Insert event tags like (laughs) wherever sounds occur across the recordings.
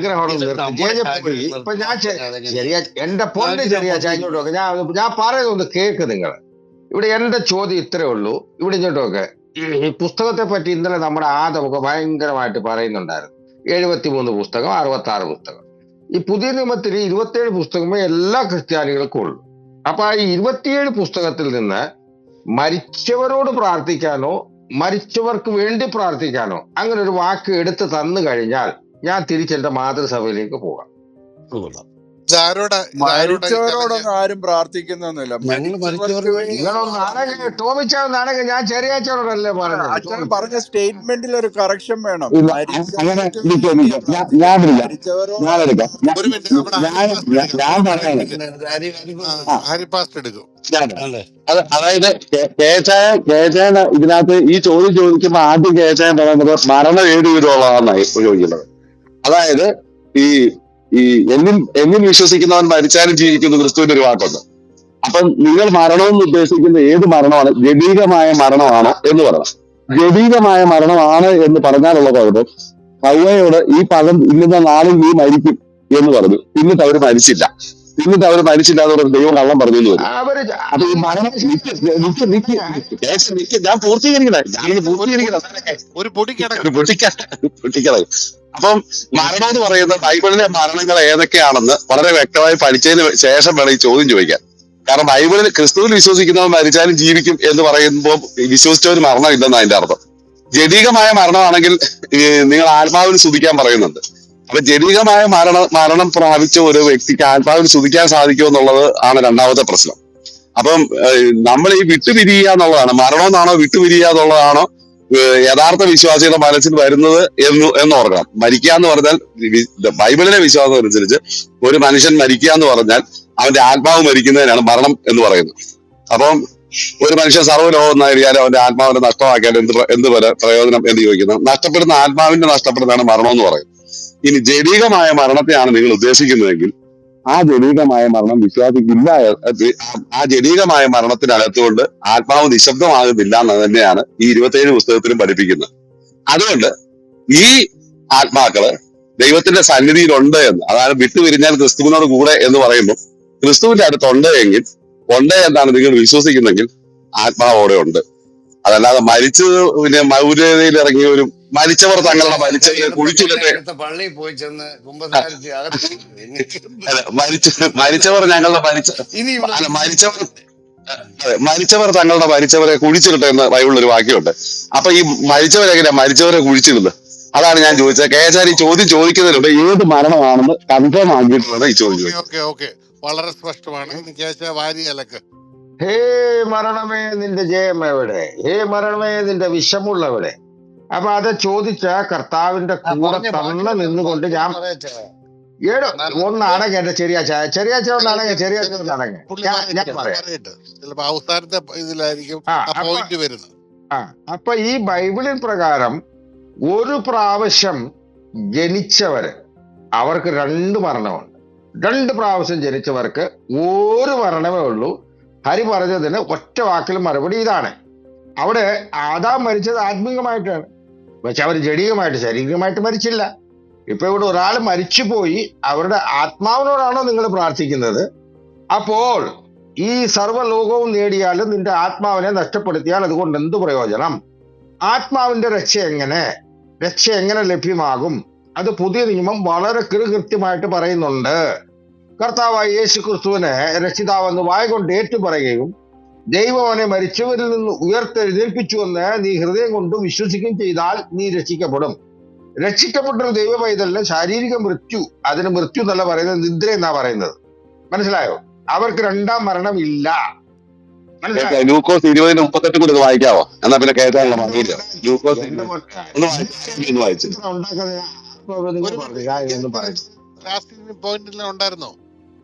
ആഗ്രഹമാണ് ഇപ്പൊ ഞാൻ ചെറിയ എന്റെ പോയിന്റ് ചെറിയ ഇങ്ങോട്ടൊക്കെ ഞാൻ ഞാൻ പറയുന്നത് കേക്ക് നിങ്ങൾ ഇവിടെ എന്റെ ചോദ്യം ഇത്രേ ഉള്ളൂ. ഇവിടെ ഇങ്ങോട്ടൊക്കെ ഈ പുസ്തകത്തെ പറ്റി ഇന്നലെ നമ്മുടെ ആദമൊക്കെ ഭയങ്കരമായിട്ട് പറയുന്നുണ്ടായിരുന്നു. എഴുപത്തിമൂന്ന് പുസ്തകം അറുപത്തി ആറ് പുസ്തകം. ഈ പുതിയ നിയമത്തിൽ ഇരുപത്തിയേഴ് പുസ്തകമേ എല്ലാ ക്രിസ്ത്യാനികൾക്കും ഉള്ളൂ. അപ്പൊ ആ ഈ ഇരുപത്തിയേഴ് പുസ്തകത്തിൽ നിന്ന് മരിച്ചവരോട് പ്രാർത്ഥിക്കാനോ മരിച്ചവർക്ക് വേണ്ടി പ്രാർത്ഥിക്കാനോ അങ്ങനെ ഒരു വാക്ക് എടുത്ത് തന്നു കഴിഞ്ഞാൽ ഞാൻ തിരിച്ചെന്റെ മാതൃസഭയിലേക്ക് പോകാം. മരിച്ചവരോടൊന്നും ആരും പ്രാർത്ഥിക്കുന്നൊന്നുമില്ല. അടങ്ങ് ഞാൻ ചെറിയച്ചവരോടല്ലേ പറഞ്ഞത്? അച്ഛൻ പറഞ്ഞ സ്റ്റേറ്റ്മെന്റിൽ ഒരു കറക്ഷൻ വേണം. അതായത് കേച്ചായ കേച്ചായ ഇതിനകത്ത് ഈ ചോദ്യം ചോദിക്കുമ്പോ ആദ്യം കേച്ചായ പറയുന്നത് മരണ ഏത് വിധമുള്ളതാണെന്നായി ചോദിക്കുന്നത്. അതായത് ഈ ഈ എന്നിൽ എന്നിൽ വിശ്വസിക്കുന്നവൻ മരിച്ചാലും ജീവിക്കുന്നു ക്രിസ്തുവിന്റെ ഒരു വാക്കുണ്ട്. അപ്പം നിങ്ങൾ മരണം എന്ന് ഉദ്ദേശിക്കുന്ന ഏത് മരണമാണ്? ജഡീകമായ മരണമാണ് എന്ന് പറയണം. ജഡീകമായ മരണമാണ് എന്ന് പറഞ്ഞാലുള്ള കുഴപ്പം പയ്യയോട് ഈ പഴം ഇന്നത്തെ നാളിൽ നീ മരിക്കും എന്ന് പറഞ്ഞു. എന്നിട്ട് അവർ മരിച്ചില്ല. എന്നിട്ട് അവർ മരിച്ചില്ലാന്ന് പറഞ്ഞ് ദൈവം കള്ളം പറഞ്ഞു എന്ന് വരും അവർ അപ്പൊ ഈ മരണം നിക്ക് നിക്ക് നിക്ക് കേസ് നിക്ക് ഞാൻ പൂർത്തീകരിക്കണേ ഞാനത് ഒരു അപ്പം മരണം എന്ന് പറയുന്നത് ബൈബിളിലെ മരണങ്ങൾ ഏതൊക്കെയാണെന്ന് വളരെ വ്യക്തമായി പഠിച്ചതിന് ശേഷം വേണം ഈ ചോദ്യം ചോദിക്കാൻ. കാരണം ബൈബിളിൽ ക്രിസ്തുവിൽ വിശ്വസിക്കുന്നവൻ മരിച്ചാലും ജീവിക്കും എന്ന് പറയുമ്പോൾ വിശ്വസിച്ചവർ മരണമില്ലെന്ന് അതിന്റെ അർത്ഥം. ജഡികമായ മരണമാണെങ്കിൽ നിങ്ങൾ ആത്മാവിന് സുഖിക്കാൻ പറയുന്നുണ്ട്. അപ്പൊ ജനികമായ മരണ മരണം പ്രാപിച്ച ഒരു വ്യക്തിക്ക് ആത്മാവിൽ ശുദ്ധിക്കാൻ സാധിക്കുമോ എന്നുള്ളത് ആണ് രണ്ടാമത്തെ പ്രശ്നം. അപ്പം നമ്മൾ ഈ വിട്ടുപിരിയുക എന്നുള്ളതാണ്. മരണമെന്നാണോ വിട്ടുപിരിയുക എന്നുള്ളതാണോ യഥാർത്ഥ വിശ്വാസിയുടെ മനസ്സിൽ വരുന്നത് എന്ന് എന്ന് ഓർക്കണം. മരിക്കുക എന്ന് പറഞ്ഞാൽ ബൈബിളിലെ വിശ്വാസം അനുസരിച്ച് ഒരു മനുഷ്യൻ മരിക്കുക എന്ന് പറഞ്ഞാൽ അവന്റെ ആത്മാവ് മരിക്കുന്നതിനാണ് മരണം എന്ന് പറയുന്നത്. അപ്പം ഒരു മനുഷ്യൻ സർവലോകം നേടിയാലും അവന്റെ ആത്മാവിനെ നഷ്ടമാക്കിയാൽ എന്ത് എന്ത് പ്രയോജനം എന്ന് ചോദിക്കുന്നത് നഷ്ടപ്പെടുന്ന ആത്മാവിന്റെ നഷ്ടപ്പെടുന്നതാണ് മരണം എന്ന് പറയുന്നത്. ഇനി ജനീകമായ മരണത്തെയാണ് നിങ്ങൾ ഉദ്ദേശിക്കുന്നതെങ്കിൽ ആ ജനീകമായ മരണം വിശ്വാസിക്കില്ല ആ- ജനീകമായ മരണത്തിനകത്തുകൊണ്ട് ആത്മാവ് നിശബ്ദമാകുന്നില്ല എന്ന് തന്നെയാണ് ഈ ഇരുപത്തേഴ് പുസ്തകത്തിലും പഠിപ്പിക്കുന്നത്. അതുകൊണ്ട് ഈ ആത്മാക്കൾ ദൈവത്തിന്റെ സന്നിധിയിലുണ്ട് എന്ന് അതായത് വിട്ടുപിരിഞ്ഞാൽ ക്രിസ്തുവിനോട് കൂടെ എന്ന് പറയുമ്പോൾ ക്രിസ്തുവിന്റെ അടുത്തുണ്ട് എങ്കിൽ ഉണ്ട് എന്നാണ് നിങ്ങൾ വിശ്വസിക്കുന്നെങ്കിൽ ആത്മാവ് അവിടെ ഉണ്ട്. അതല്ലാതെ മരിച്ചത് പിന്നെ മൗര്യതയിൽ ഇറങ്ങിയ ഒരു മരിച്ചവർ തങ്ങളുടെ മരിച്ചവരെ കുഴിച്ചിട്ട് അടുത്ത പള്ളിയിൽ പോയി ചെന്ന് മരിച്ച മരിച്ചവർ ഞങ്ങളുടെ മരിച്ച അല്ല മരിച്ചവർ അതെ, മരിച്ചവർ തങ്ങളുടെ മരിച്ചവരെ കുഴിച്ചിടട്ടെ എന്ന് ബൈബിളിൽ ഒരു വാക്യമുണ്ട്. അപ്പൊ ഈ മരിച്ചവരെങ്ങനെയാ മരിച്ചവരെ കുഴിച്ചിടുന്നത്? അതാണ് ഞാൻ ചോദിച്ചത്. കെ ആചാരി ചോദ്യം ചോദിക്കുന്നതിലൂടെ ഏത് മരണമാണെന്ന് കൺഫേം ആക്കിയിട്ടുള്ളത് ഈ ചോദ്യം വളരെ സ്പഷ്ടമാണ്. വാരി അലക്ക്. ഹേ മരണമേ നിന്റെ ജയം എവിടെ? ഹേ മരണമേ നിന്റെ വിഷമുള്ളവിടെ അപ്പൊ അത് ചോദിച്ച കർത്താവിന്റെ കൂടെ തന്ന നിന്നുകൊണ്ട് ഞാൻ ഏടോ ഒന്ന് അടങ്ങ എന്റെ ചെറിയാച്ച ചെറിയ ഒന്നടങ്ങ ചെറിയാച്ച ഒന്നടങ്ങ പുള്ളി ഞാൻ പറയാം. അവസാനത്തെ ഇതിലായിരിക്കും പോയിന്റ് വരുന്നത്. ആ അപ്പൊ ഈ ബൈബിളിൻ പ്രകാരം ഒരു പ്രാവശ്യം ജനിച്ചവര് അവർക്ക് രണ്ട് മരണമുണ്ട്. രണ്ട് പ്രാവശ്യം ജനിച്ചവർക്ക് ഒരു മരണമേ ഉള്ളൂ. ഹരി പറഞ്ഞതിന് ഒറ്റ വാക്കിൽ മറുപടി ഇതാണ്. അവിടെ ആദാം മരിച്ചത് ആത്മീകമായിട്ടാണ്. പക്ഷെ അവർ ജടികമായിട്ട് ശാരീരികമായിട്ട് മരിച്ചില്ല. ഇപ്പൊ ഇവിടെ ഒരാൾ മരിച്ചു പോയി അവരുടെ ആത്മാവിനോടാണോ നിങ്ങൾ പ്രാർത്ഥിക്കുന്നത്? അപ്പോൾ ഈ സർവലോകവും നേടിയാലും നിന്റെ ആത്മാവിനെ നഷ്ടപ്പെടുത്തിയാൽ അതുകൊണ്ട് എന്ത് പ്രയോജനം? ആത്മാവിന്റെ രക്ഷ എങ്ങനെ? രക്ഷ എങ്ങനെ ലഭ്യമാകും? അത് പുതിയ നിയമം വളരെ കൃത്യമായിട്ട് പറയുന്നുണ്ട്. കർത്താവായ യേശു ക്രിസ്തുവിനെ രക്ഷിതാവെന്ന് വായ കൊണ്ട് ഏറ്റുപറയുകയും ദൈവം അവനെ മരിച്ചവരിൽ നിന്ന് ഉയർത്തെഴുന്നേൽപ്പിച്ചു എന്ന് നീ ഹൃദയം കൊണ്ട് വിശ്വസിക്കുകയും ചെയ്താൽ നീ രക്ഷിക്കപ്പെടും. രക്ഷിക്കപ്പെട്ട ഒരു ദൈവ പൈതലിന് ശാരീരിക മൃത്യു അതിന് മൃത്യു എന്നല്ല പറയുന്നത് നിദ്ര എന്നാ പറയുന്നത്. മനസ്സിലായോ? അവർക്ക് രണ്ടാം മരണം ഇല്ല. ലൂക്കോസ് ഇരുപതിന് മുപ്പത്തെട്ട് കൂടി ഒന്ന് വായിക്കാവോ? എന്നാ പിന്നെ കേൾക്കാനുള്ള മതിയില്ല. ലൂക്കോസ് ഉണ്ടായിരുന്നോ?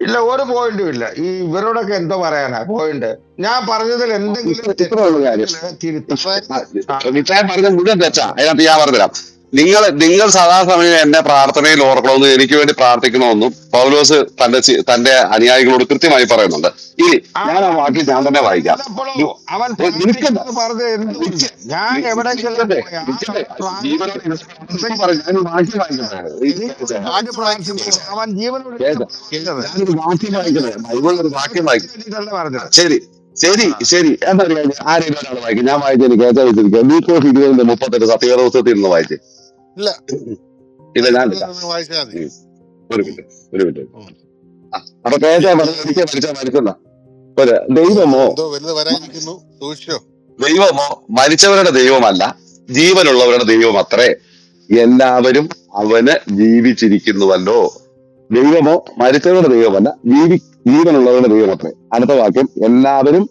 ഇല്ല ഒരു പോയിന്റും ഇല്ല. ഈ ഇവരോടൊക്കെ എന്തോ പറയാനാ? പോയിന്റ് ഞാൻ പറഞ്ഞതിൽ എന്തെങ്കിലും പറഞ്ഞ മുഴുവൻ തെറ്റാ. അതിനകത്ത് ഞാൻ പറഞ്ഞുതരാം. നിങ്ങൾ നിങ്ങൾ സദാസമയം എന്നെ പ്രാർത്ഥനയിൽ ഓർക്കണമെന്നും എനിക്ക് വേണ്ടി പ്രാർത്ഥിക്കണമെന്നും പൗലോസ് തന്റെ തന്റെ അനുയായികളോട് കൃത്യമായി പറയുന്നുണ്ട് ഇനി ഞാൻ ആ വാക്കിൽ ഞാൻ തന്നെ വായിക്കാം അവൻ ജീവനോട് ശരി ശരി ശരി എന്താ പറയുക ആരെങ്കിലും ഒരാൾ വായിക്കും ഞാൻ വായിച്ചെനിക്ക് ഏറ്റവും ലൂക്കോസ് ഇരുപതിന്റെ മുപ്പത്തെട്ട് സത്യകരോസത്തിൽ നിന്ന് വായിച്ച് ഇല്ല. ഇല്ല ഞാൻ എടുക്കാം. വായിച്ചാൽ മതി. ഒരു മിനിറ്റ് ഒരു മിനിറ്റ്. അപ്പൊ ദൈവമോ എന്തോ വലുത് വരാനിരിക്കുന്നു. സൂക്ഷിച്ചോ. ദൈവമോ മരിച്ചവരുടെ ദൈവമല്ല ജീവനുള്ളവരുടെ ദൈവം അത്രേ എല്ലാവരും അവന് ജീവിച്ചിരിക്കുന്നുവല്ലോ. ദൈവമോ മരിച്ചവരുടെ ദൈവമല്ല ജീവി ജീവനുള്ളവരുടെ ദൈവം അത്രേ അടുത്ത വാക്യം എല്ലാവരും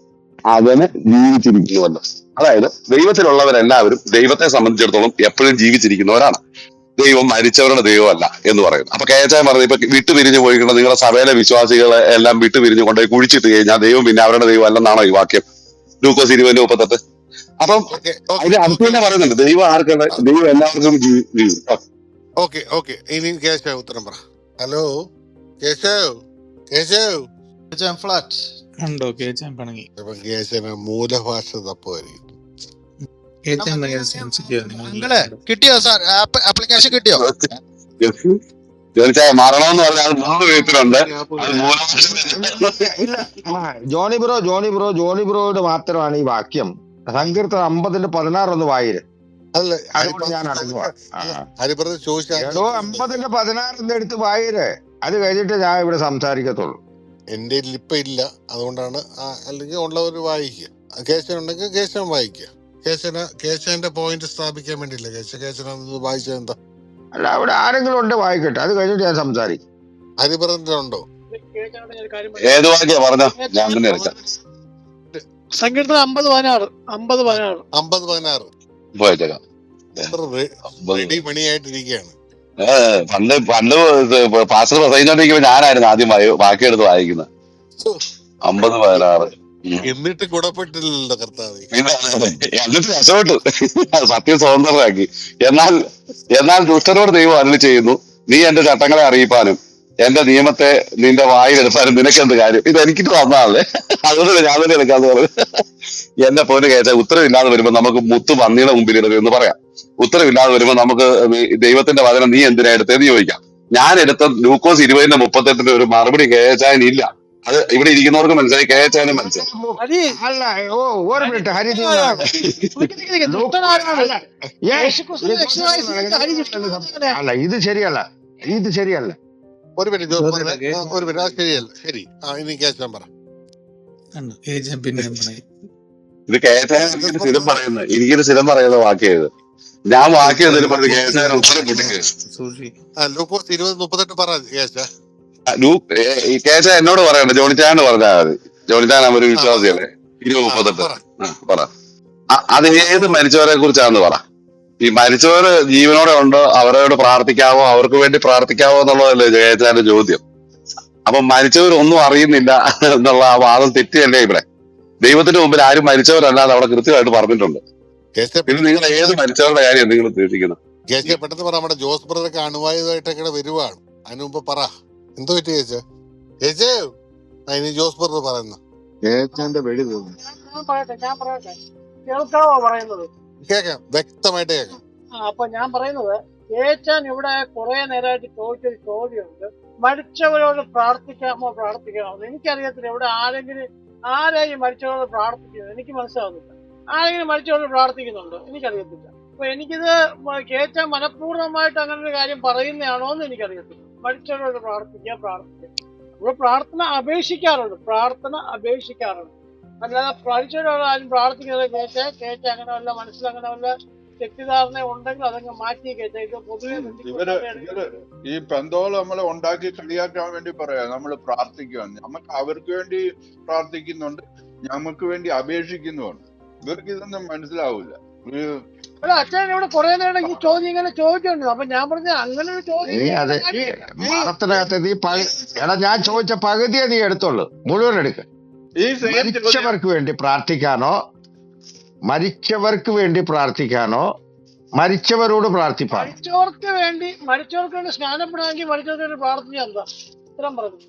അവന് ജീവിച്ചിരിക്കുന്നുവല്ലോ. അതായത് ദൈവത്തിലുള്ളവരെല്ലാവരും ദൈവത്തെ സംബന്ധിച്ചിടത്തോളം എപ്പോഴും ജീവിച്ചിരിക്കുന്നവരാണ്. ദൈവം മരിച്ചവരുടെ ദൈവമല്ല എന്ന് പറയുന്നു അപ്പൊ കേച്ചാൻ പറഞ്ഞു ഇപ്പൊ വിട്ടുപിരിഞ്ഞു പോയിക്കുന്ന നിങ്ങളുടെ സഭയിലെ വിശ്വാസികളെ എല്ലാം വിട്ടുപിരിഞ്ഞു കൊണ്ടുപോയി കുഴിച്ചിട്ട് കഴിഞ്ഞാൽ ദൈവം പിന്നെ അവരുടെ ദൈവം അല്ലെന്നാണോ ഈ വാക്യം? ലൂക്കോസ് ഇരുപതിന്റെ മുപ്പത്തെട്ട്. അപ്പം അതിന്റെ അടുത്ത് തന്നെ പറയുന്നുണ്ട് ദൈവം ആർക്കും ദൈവം എല്ലാവർക്കും ഓക്കെ ഓക്കെ. ഇനി കേശവ് ഉത്തരം പറ. ഹലോ? കേശവ് കേശവ് ഫ്ലാറ്റ്. ഉണ്ടോ? കേശവൻ പണങ്ങി. കേശവന് മൂലഭാഷ തപ്പുമായിരിക്കും കിട്ടിയോ സാർ? ആപ്ലിക്കേഷൻ കിട്ടിയോ? പറഞ്ഞാൽ മൂന്ന് വിധത്തിലുണ്ട് Johnny bro Johnny bro Johnny ബ്രോയോട് മാത്രമാണ് ഈ വാക്യം. സങ്കീർത്തനം അമ്പതിന്റെ പതിനാറൊന്ന് വായിര്. അല്ല അതുകൊണ്ട് ഞാൻ അടങ്ങുക ഹരിപ്രത് ചോദിച്ചാൽ എടോ അമ്പതിന്റെ പതിനാറിന്റെ അടുത്ത് വായിര്. അത് കഴിഞ്ഞിട്ട് ഞാൻ ഇവിടെ സംസാരിക്കത്തുള്ളൂ. എന്റെ ഇപ്പൊ ഇല്ല. അതുകൊണ്ടാണ് അല്ലെങ്കിൽ ഉള്ളവർ വായിക്കുക. കേശവൻ ഉണ്ടെങ്കിൽ കേശവൻ വായിക്കുക. കേശവന് കേശവന്റെ പോയിന്റ് സ്ഥാപിക്കാൻ വേണ്ടിയില്ല? കേശ കേശന വായിച്ചെന്താ വായിച്ചത് എന്താ? അല്ല അവിടെ ആരെങ്കിലും ഉണ്ട്? വായിക്കട്ടെ. അത് കഴിഞ്ഞിട്ട് ഞാൻ സംസാരിക്കും. ഹരിപ്രതിന്റെ ഉണ്ടോ ഏത് വാക്യാ പറഞ്ഞോ? ഞാൻ തന്നെ എടുക്കാം. സങ്കീർത്തനം അമ്പത് പതിനാറ്. അമ്പത് പതിനാറ്. അമ്പത് പതിനാറ്. പോയേച്ചേക്കാം റെഡി മണിയായിട്ടിരിക്കുകയാണ് പണ്ട് പണ്ട് പാസ്റ്റർ പ്രസംഗിച്ചോണ്ടിരിക്കുമ്പോ ഞാനായിരുന്നു ആദ്യം ബാക്കി എടുത്ത് വായിക്കുന്നത് അമ്പത് പതിനാറ്. എന്നിട്ട് ഗുണപ്പെട്ടില്ലല്ലോ കർത്താവ്. എന്നിട്ട് രക്ഷപ്പെട്ടു സത്യം സ്വതന്ത്രരാക്കി എന്നാൽ എന്നാൽ ദുഷ്ടരോട് ദൈവം അരുളി ചെയ്യുന്നു നീ എന്റെ ചട്ടങ്ങളെ അറിയിപ്പാനും എന്റെ നിയമത്തെ നിന്റെ വായിലെടുപ്പാനും നിനക്കെന്ത് കാര്യം? ഇത് എനിക്ക് തന്നാളേ അതുകൊണ്ട് ഞാൻ തന്നെ എടുക്കാന്ന് പറഞ്ഞു. എന്നെ പോലെ കേട്ട ഉത്തരവില്ലാതെ വരുമ്പോ നമുക്ക് മുത്ത് പന്നിയുടെ മുമ്പിൽ ഇടരുത് എന്ന് പറയാം. ഉത്തരവില്ലാതെ വരുമ്പോ നമുക്ക് ദൈവത്തിന്റെ വചനം നീ എന്തിനാ എടുത്തേന്ന് ചോദിക്കാം. ഞാൻ എടുത്ത ഗ്ലൂക്കോസ് ഇരുപതിന്റെ മുപ്പത്തെട്ടിന്റെ ഒരു മറുപടി കേച്ചാനില്ല അത് ഇവിടെ ഇരിക്കുന്നവർക്ക് മനസ്സിലായി. കേറ്റാനും മനസ്സിലായി. ഹരി ദുഷ്ടനാരാണ്? അല്ല, ഇത് ശരിയല്ല. ഇത് ശരിയല്ല. ഒരു മിനിറ്റ് ജോസ് ജോസ് ആ, ഒരു മിനിറ്റ് ആ ശരിയല്ല. ശരി. ആ ഇനി കേൾക്കാൻ പറ (laughs) ഇത് സ്ഥിരം പറയുന്നത് എനിക്കൊരു സ്ഥിരം പറയുന്ന വാക്കിയത് ഞാൻ വാക്ക് എന്തെങ്കിലും പറഞ്ഞു കേട്ടാൻ ഉത്തരം പൊട്ടിക്ക് സൂക്ഷിക്കും. ആ ലൂക്കോസ് ഇരുപത് മുപ്പത്തെട്ട് പറ കേശ കേട്ട എന്നോട് പറയണ്ട ജോണിച്ചാണ്ട് പറഞ്ഞാൽ മതി. ജോണിച്ചാൻ ഒരു വിശ്വാസിയല്ലേ? ഇരുപത് മുപ്പത്തെട്ട്. പറ. അത് ഏത് മരിച്ചവരെ കുറിച്ചാണെന്ന് പറ. ഈ മരിച്ചവര് ജീവനോടെ ഉണ്ടോ? അവരോട് പ്രാർത്ഥിക്കാവോ? അവർക്ക് വേണ്ടി പ്രാർത്ഥിക്കാവോ എന്നുള്ളതല്ലേ ജയച്ചാന്റെ ചോദ്യം. അപ്പൊ മരിച്ചവരൊന്നും അറിയുന്നില്ല എന്നുള്ള ആ വാദം തെറ്റിയല്ലേ ഇവിടെ. ദൈവത്തിന്റെ മുമ്പിൽ ആരും മരിച്ചവരല്ലാതെ അവിടെ കൃത്യമായിട്ട് പറഞ്ഞിട്ടുണ്ട്. കേശ പിന്നെ നിങ്ങൾ ഏത് മരിച്ചവരുടെ കാര്യം നിങ്ങൾ ഉദ്ദേശിക്കുന്നത്? പെട്ടെന്ന് പറ നമ്മുടെ ജോസ് ബ്രദറൊക്കെ അണുവായുധമായിട്ടൊക്കെ വരുവാണ്. അതിന് മുമ്പ് പറ. എന്തോ പറ്റി ചേച്ചാ? ചേച്ചേ? അതിന് ജോസ് പറഞ്ഞു പറയുന്നു? ചേച്ചാന്റെ വെടി തോന്നി. ഞാൻ പറയട്ടെ ഞാൻ പറയട്ടെ. കേൾക്കാവോ പറയുന്നത്? കേക്കാം വ്യക്തമായിട്ട് കേക്കാം ആ, അപ്പൊ ഞാൻ പറയുന്നത് ഏച്ചാൻ ഇവിടെ കുറെ നേരമായിട്ട് ചോദിച്ചൊരു ചോദ്യമുണ്ട്. മരിച്ചവരോട് പ്രാർത്ഥിക്കാമോ പ്രാർത്ഥിക്കാമോ? എന്ന് എനിക്കറിയത്തില്ല ഇവിടെ ആരെങ്കിലും ആരെയും മരിച്ചവരോട് പ്രാർത്ഥിക്കുന്നത് എനിക്ക് മനസ്സിലാവുന്നില്ല. ആരെങ്കിലും മരിച്ചവരോട് പ്രാർത്ഥിക്കുന്നുണ്ടോ? എനിക്കറിയത്തില്ല. അപ്പൊ എനിക്കിത് കേച്ചാൻ മനഃപൂർവമായിട്ട് അങ്ങനെ ഒരു കാര്യം പറയുന്നതാണോ എന്ന് എനിക്കറിയത്തില്ല. മരിച്ചവരോട് പ്രാർത്ഥിക്കുക പ്രാർത്ഥിക്കുക നമ്മൾ പ്രാർത്ഥന അപേക്ഷിക്കാറുണ്ട്. പ്രാർത്ഥന അപേക്ഷിക്കാറുണ്ട്. അല്ലാതെ മരിച്ചവരോട് ആരും പ്രാർത്ഥിക്കുന്നത് കേട്ട് കേട്ട് അങ്ങനെ വല്ല മനസ്സിൽ അങ്ങനെ വല്ല തെറ്റിദ്ധാരണ ഉണ്ടെങ്കിൽ അതങ്ങ് മാറ്റി കേട്ടേ ഇത് പൊതുവെ ഇവർ ഇവർ ഈ പെന്തോൾ നമ്മളെ ഉണ്ടാക്കി കളിയാക്കാൻ വേണ്ടി പറയാം. നമ്മൾ പ്രാർത്ഥിക്കുക നമുക്ക് അവർക്ക് വേണ്ടി പ്രാർത്ഥിക്കുന്നുണ്ട്. നമുക്ക് വേണ്ടി അപേക്ഷിക്കുന്നുണ്ട് ഇവർക്ക് ഇതൊന്നും മനസ്സിലാവൂല. ഒരു അല്ല അച്ഛൻ ഇവിടെ കുറെ നേരം ഈ ചോദ്യം ഇങ്ങനെ ചോദിച്ചോണ്ട് അപ്പൊ ഞാൻ പറഞ്ഞ അങ്ങനെ ഒരു ചോദ്യം നീ അതെ മതത്തിനകത്ത് നീ പക- എടാ ഞാൻ ചോദിച്ച പകുതിയെ നീ എടുത്തോളൂ. മുഴുവൻ എടുക്ക. ഈ സെയിം ചോദ്യം. മരിച്ചവർക്ക് വേണ്ടി പ്രാർത്ഥിക്കാനോ മരിച്ചവർക്ക് വേണ്ടി പ്രാർത്ഥിക്കാനോ മരിച്ചവരോട് പ്രാർത്ഥിപ്പാ മരിച്ചവർക്ക് വേണ്ടി മരിച്ചവർക്ക് വേണ്ടി സ്നാനപ്പെടാമെങ്കിൽ മരിച്ചവർക്ക് വേണ്ടി പ്രാർത്ഥന എന്താ? ഇത്രയും പറഞ്ഞു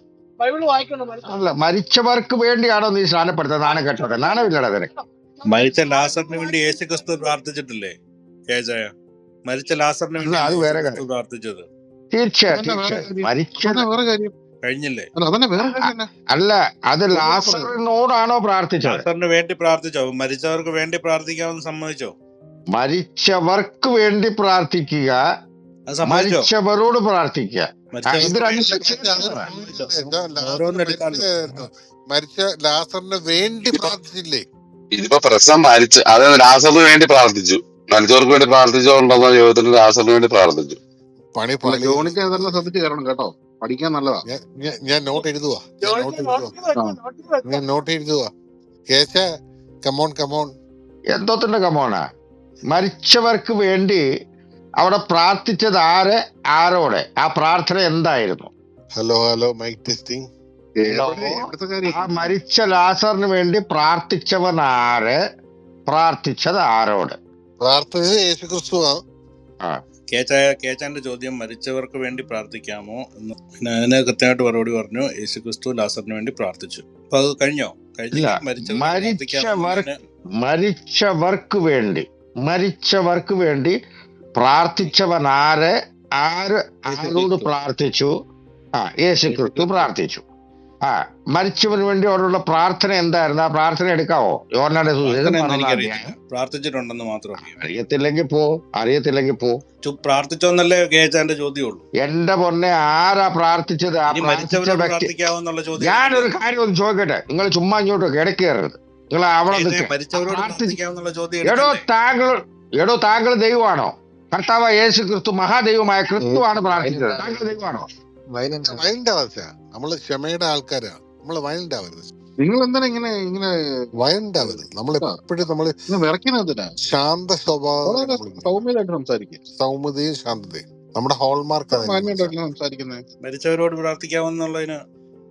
ബൈബിൾ വായിക്കണം? മരിച്ചവർ അല്ല മരിച്ചവർക്ക് വേണ്ടിയാണോ നീ സ്നാനപ്പെടുത്തുന്നത്? നാണം കെട്ടോടെ നാണമില്ലടാ നിനക്ക്. മരിച്ച ലാസറിന് വേണ്ടി യേശു ക്രിസ്തു പ്രാർത്ഥിച്ചിട്ടില്ലേ കേജായ മരിച്ച ലാസറിന് അല്ല, അത് വേണ്ടി വേറെ പ്രാർത്ഥിച്ചത്. തീർച്ചയായും അതന്നെ വേറെ തീർച്ചയായും. കാര്യം. അതന്നെ വേറെ കാര്യം. കഴിഞ്ഞില്ലേ? അല്ല അതന്നെ വേറെ കാര്യം തന്നെ. അല്ല അത് ലാസറിനോടാണോ പ്രാർത്ഥിച്ചത്? ലാസറിന് വേണ്ടി പ്രാർത്ഥിച്ചോ? മരിച്ചവർക്ക് വേണ്ടി പ്രാർത്ഥിക്കാമെന്ന് സമ്മതിച്ചോ? മരിച്ചവർക്ക് വേണ്ടി പ്രാർത്ഥിക്കുക. അത് സമ്മതിച്ചോ? മരിച്ചവരോട് പ്രാർത്ഥിക്കുക. ആ, ഇത് മരിച്ചവർക്ക് രണ്ട് വേണ്ടി വ്യത്യസ്തമാണ്. എന്താ ലാസർ ഓരോന്ന് എടുക്കാമല്ലോ. മരിച്ച- മരിച്ച ലാസറിന് വേണ്ടി പ്രാർത്ഥിച്ചില്ലേ? ഇതിപ്പോ പ്രശ്നം മരിച്ചു. അതായത് ലാസറിന് വേണ്ടി പ്രാർത്ഥിച്ചു. മരിച്ചവർക്ക് വേണ്ടി പ്രാർത്ഥിച്ചോണ്ടെന്ന ജീവിതത്തിന് ലാസറിന് വേണ്ടി പ്രാർത്ഥിച്ചു. പണി പണി. ജോണിക്ക് അതെല്ലാം ശ്രദ്ധിച്ച് കയറണം കേട്ടോ. പഠിക്കാൻ നല്ലതാ. ഞാൻ- നോട്ട് എഴുതുവാ. ഞാൻ നോട്ട് എഴുതുവാ. കേശ കമോൺ കമോൺ എന്തോത്തിന്റെ കമോണാ മരിച്ചവർക്ക് വേണ്ടി അവിടെ പ്രാർത്ഥിച്ചത് ആര്? ആരോടെ? ആ പ്രാർത്ഥന എന്തായിരുന്നു? ഹലോ ഹലോ മൈക്ക് ടെസ്റ്റിംഗ് ആ മരിച്ച ലാസറിന് വേണ്ടി പ്രാർത്ഥിച്ചവൻ ആര്? പ്രാർത്ഥിച്ചത് ആരോട്? പ്രാർത്ഥിച്ചത് യേശു ക്രിസ്തുവാ കേച്ചാന്റെ ചോദ്യം മരിച്ചവർക്ക് വേണ്ടി പ്രാർത്ഥിക്കാമോ എന്ന് പിന്നെ അതിന് കൃത്യമായിട്ട് മറുപടി പറഞ്ഞു യേശു ക്രിസ്തു ലാസറിന് വേണ്ടി പ്രാർത്ഥിച്ചു. അപ്പൊ അത് കഴിഞ്ഞോ? മരിച്ചവർക്ക് മരിച്ചവർ മരിച്ചവർക്ക് വേണ്ടി മരിച്ചവർക്ക് വേണ്ടി പ്രാർത്ഥിച്ചവൻ ആര്? ആര്? ആരോട് പ്രാർത്ഥിച്ചു? ആ യേശു ക്രിസ്തു പ്രാർത്ഥിച്ചു. ആ മരിച്ചവന് വേണ്ടി അവരുടെ പ്രാർത്ഥന എന്തായിരുന്നു? ആ പ്രാർത്ഥന എടുക്കാവോ? യോർണയുടെ. പ്രാർത്ഥിച്ചിട്ടുണ്ടെന്ന് മാത്രം അറിയാം അറിയത്തില്ലെങ്കിൽ പോ അറിയത്തില്ലെങ്കിൽ പോ. പ്രാർത്ഥിച്ചോന്നല്ലേ കേച്ചാന്റെ ചോദ്യമുള്ളൂ എന്റെ പൊന്നെ ആരാ പ്രാർത്ഥിച്ചത്? ഞാനൊരു കാര്യം ഒന്ന് ചോദിക്കട്ടെ? നിങ്ങൾ ചുമ്മാ ഇങ്ങോട്ട് കിടക്കരുത്. നിങ്ങൾ അവിടെ എടോ? താങ്കൾ എടോ താങ്കൾ ദൈവമാണോ? കർത്താവ് യേശു ക്രിസ്തു മഹാദൈവമായ ക്രിസ്തുവാണ് പ്രാർത്ഥിച്ചത്. താങ്കൾ ദൈവമാണോ? വയലന്റ് നമ്മൾ ക്ഷമയുടെ ആൾക്കാരാണ് നമ്മൾ വയലന്റ് ആവരുത് നിങ്ങൾ എന്താണ് ഇങ്ങനെ ഇങ്ങനെ വയലന്റ് ആവരുത് നമ്മൾ എപ്പോഴും നമ്മൾ ശാന്ത സ്വഭാവം സൗമ്യമായിട്ട് സംസാരിക്കുക സൗമ്യതയും ശാന്തതയും. നമ്മുടെ ഹോൾമാർക്ക് സംസാരിക്കുന്നത് മരിച്ചവരോട് പ്രാർത്ഥിക്കാവുന്നുള്ളതിന്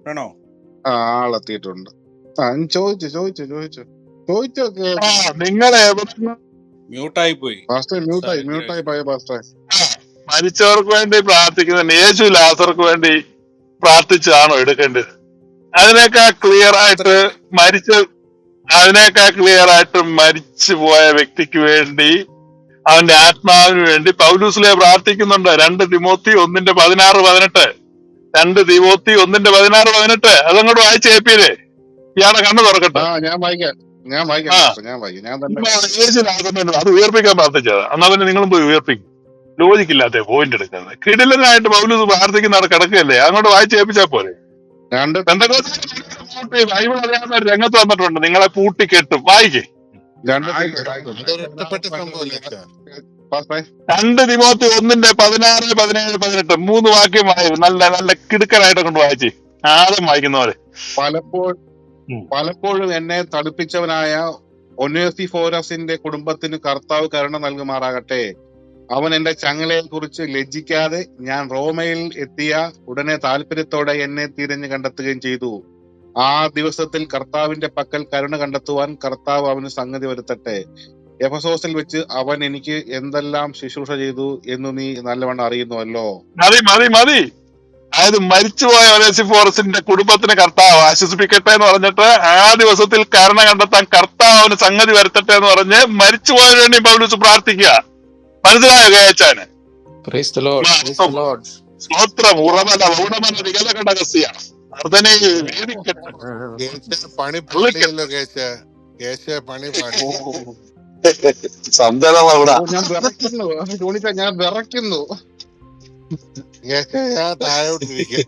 വേണോ ആളെത്തിയിട്ടുണ്ട്. ആ ചോദിച്ചു ചോദിച്ചു ചോദിച്ചു. ചോദിച്ചൊക്കെ നിങ്ങളെ മ്യൂട്ടായി പോയി പാസ്റ്റർ മ്യൂട്ടായി മ്യൂട്ടായി പോയ പാസ്റ്റർ മരിച്ചവർക്ക് വേണ്ടി പ്രാർത്ഥിക്കുന്ന യേശു ലാസർക്ക് വേണ്ടി പ്രാർത്ഥിച്ചാണോ എടുക്കേണ്ടത്. അതിനേക്കാൾ ക്ലിയർ ആയിട്ട് മരിച്ച അതിനേക്കാൾ ക്ലിയർ ആയിട്ട് മരിച്ചു പോയ വ്യക്തിക്ക് വേണ്ടി അവന്റെ ആത്മാവിന് വേണ്ടി പൗലൂസിലെ പ്രാർത്ഥിക്കുന്നുണ്ട്. രണ്ട് തിമോത്തി ഒന്നിന്റെ പതിനാറ് പതിനെട്ട്. രണ്ട് തിമോത്തി ഒന്നിന്റെ പതിനാറ് പതിനെട്ട്. അതങ്ങോട്ട് വായിച്ച ഏപ്പിയിലെ ഇയാളെ കണ്ണു തുറക്കട്ടെ. ഞാൻ വായിക്കാം. ഞാൻ വായിക്കാം ഞാൻ വായിക്കാം. ഞാൻ അത് ഉയർപ്പിക്കാൻ പ്രാർത്ഥിച്ചത്. എന്നാ പിന്നെ നിങ്ങളും പോയി ഉയർപ്പിക്കും. ലോജിക്കില്ലാത്ത പോയിന്റ് എടുക്കുന്നത്. കിടിലനായിട്ട് പൗലൂസ് പ്രാർത്ഥിക്കുന്ന അവിടെ കിടക്കുകയല്ലേ? അങ്ങോട്ട് വായിച്ച് ഏൽപ്പിച്ചാൽ പോലെ രണ്ട്. ബൈബിൾ അറിയാവുന്ന ഒരു രംഗത്ത് വന്നിട്ടുണ്ട്. നിങ്ങളെ പൂട്ടി കെട്ടും വായിക്കേ രണ്ട് ദിവസത്തി രണ്ട് തിമോത്തി ഒന്നിന്റെ പതിനാറ് പതിനേഴ് പതിനെട്ട്. മൂന്ന് വാക്യം വായിക്കും നല്ല നല്ല കിടുക്കനായിട്ട് കൊണ്ട് വായിച്ചേ. ആദ്യം വായിക്കുന്ന പോലെ പലപ്പോഴും പലപ്പോഴും എന്നെ തടുപ്പിച്ചവനായ ഒനേസിഫോരസിന്റെ കുടുംബത്തിന് കർത്താവ് കരുണ നൽകുമാറാകട്ടെ. അവൻ എന്റെ ചങ്ങലയെ കുറിച്ച് ലജ്ജിക്കാതെ ഞാൻ റോമയിൽ എത്തിയ ഉടനെ താല്പര്യത്തോടെ എന്നെ തിരഞ്ഞു കണ്ടെത്തുകയും ചെയ്തു. ആ ദിവസത്തിൽ കർത്താവിന്റെ പക്കൽ കരുണ കണ്ടെത്തുവാൻ കർത്താവ് അവന് സംഗതി വരുത്തട്ടെ. എഫസോസിൽ വെച്ച് അവൻ എനിക്ക് എന്തെല്ലാം ശുശ്രൂഷ ചെയ്തു എന്ന് നീ നല്ലവണ്ണം അറിയുന്നുവല്ലോ. മതി മതി മതി. അതായത് മരിച്ചുപോയ ഒനേസിഫോറസിന്റെ കുടുംബത്തിന് കർത്താവ് ആശ്വസിപ്പിക്കട്ടെ എന്ന് പറഞ്ഞിട്ട് ആ ദിവസത്തിൽ കരുണ കണ്ടെത്താൻ കർത്താവ് അവന് സംഗതി വരുത്തട്ടെ എന്ന് പറഞ്ഞ് മരിച്ചുപോയതിനു വേണ്ടി പൗലൂസ് പ്രാർത്ഥിക്കുക. മനസ്സിലായോ കേച്ചാന് സ്തോത്രം ഉറവല ഊടമല വികലഘടകസ്യ അർദ്ധനെ വേദിക്കട്ടെ. കേശ പണി കേശ പണി പാടി. സംതല ഞാൻ വിറയ്ക്കുന്നു. ഞാൻ താഴോട്ടിരിക്കുക